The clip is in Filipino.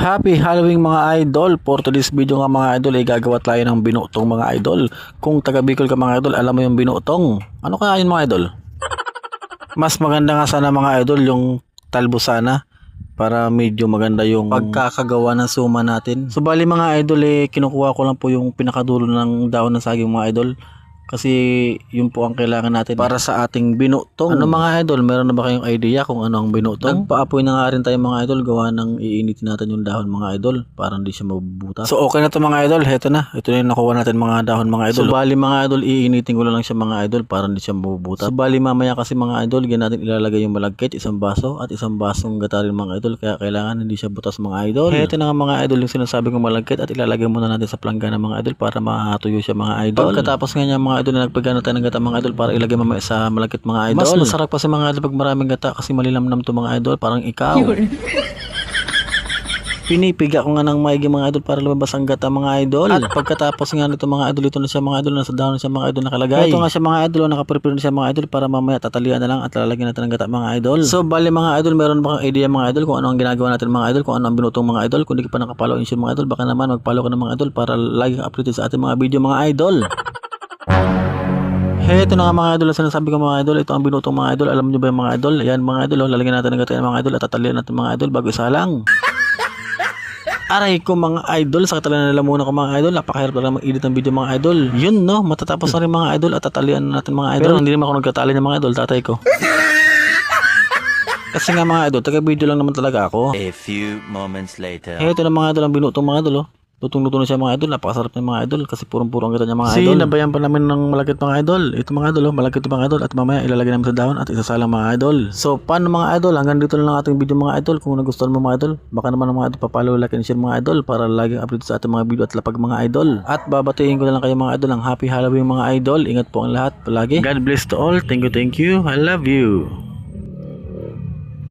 Happy Halloween mga idol! For today's video nga mga idol ay gagawa tayo ng binutong mga idol. Kung taga Bicol ka mga idol, alam mo yung binutong. Ano kaya yun mga idol? Mas maganda nga sana mga idol yung talbo sana para medyo maganda yung pagkakagawa ng suma natin. So bali mga idol eh kinukuha ko lang po yung pinakadulo ng daon ng saging mga idol kasi yun po ang kailangan natin para sa ating binutong. Ano mga idol, meron na ba kayong idea kung ano ang binutong? Nagpaapoy na nga rin tayo mga idol, gawa ng iinitin natin yung dahon mga idol para hindi siya mabubutas. So okay na to mga idol, heto na. Ito na yung nakuha natin mga dahon mga idol. So bali mga idol, iinitin ko lang siya mga idol para hindi siya mabubutas. So bali mamaya kasi mga idol, ganyan natin ilalagay yung malagkit, isang baso at isang basong gata rin mga idol. Kaya kailangan hindi siya butas mga idol. Heto na nga mga idol yung sinasabi kong malagkit at ilalagay muna natin sa planggana mga idol para matuyo siya mga idol. Pagkatapos nga niya mga idol na nagpagana tayo ng gata mga idol para ilagay mamaya sa malagkit mga idol. Mas masarap kasi mga idol pag maraming gata kasi malilamnam to mga idol parang ikaw. Pinipiga ko nga ng maigi mga idol para lumabas ang gata mga idol. At pagkatapos nga nito mga idol, ito na siya mga idol, nasa dahon na siya mga idol nakalagay. Ito nga siya mga idol, nakaprepare na siya mga idol para mamaya tatalian na lang at lalagyan natin ng gata mga idol. So bali mga idol, meron ba kang idea mga idol kung ano ang ginagawa natin mga idol, kung ano ang binutong mga idol. Kung di ka pa nakapollow in mga idol, baka naman mag-follow ka ng mga idol para lagi kang updated sa ating mga video mga idol. Hey, ito na nga mga idol, sinasabi ko mga idol, ito ang binutong mga idol. Alam niyo ba yung mga idol? Ayan mga idol, oh, lalagyan natin ng gata yan, mga idol at tatalian natin mga idol bago isalang. Aray ko mga idol, sakit talaga na muna ko mga idol. Napakahirap talaga mag-edit ng video mga idol. Yun no, matatapos na rin mga idol at tatalian na natin mga idol. Pero hindi naman ako nagkatali ng mga idol, tatay ko. Kasi nga mga idol, taga-video lang naman talaga ako. A few moments later. Eh, ito na mga idol, ang binutong mga idol, oh. Lutong-luto na siya mga idol, napakasarap ng mga idol kasi purong-puro ang gata niya mga idol. Sinabayan pa namin ng malagkit mga idol. Ito mga idol, oh, malagkit mga idol at mamaya ilalagay namin sa dahon at isasalang mga idol. So, paano mga idol? Hanggang dito lang ating video mga idol. Kung nagustuhan mo mga idol, baka naman mga idol papalo, like and share mga idol para laging update sa ating mga video at lapag mga idol. At babatiin ko na lang kayo mga idol ng happy Halloween mga idol. Ingat po ang lahat palagi. God bless to all. Thank you, thank you. I love you.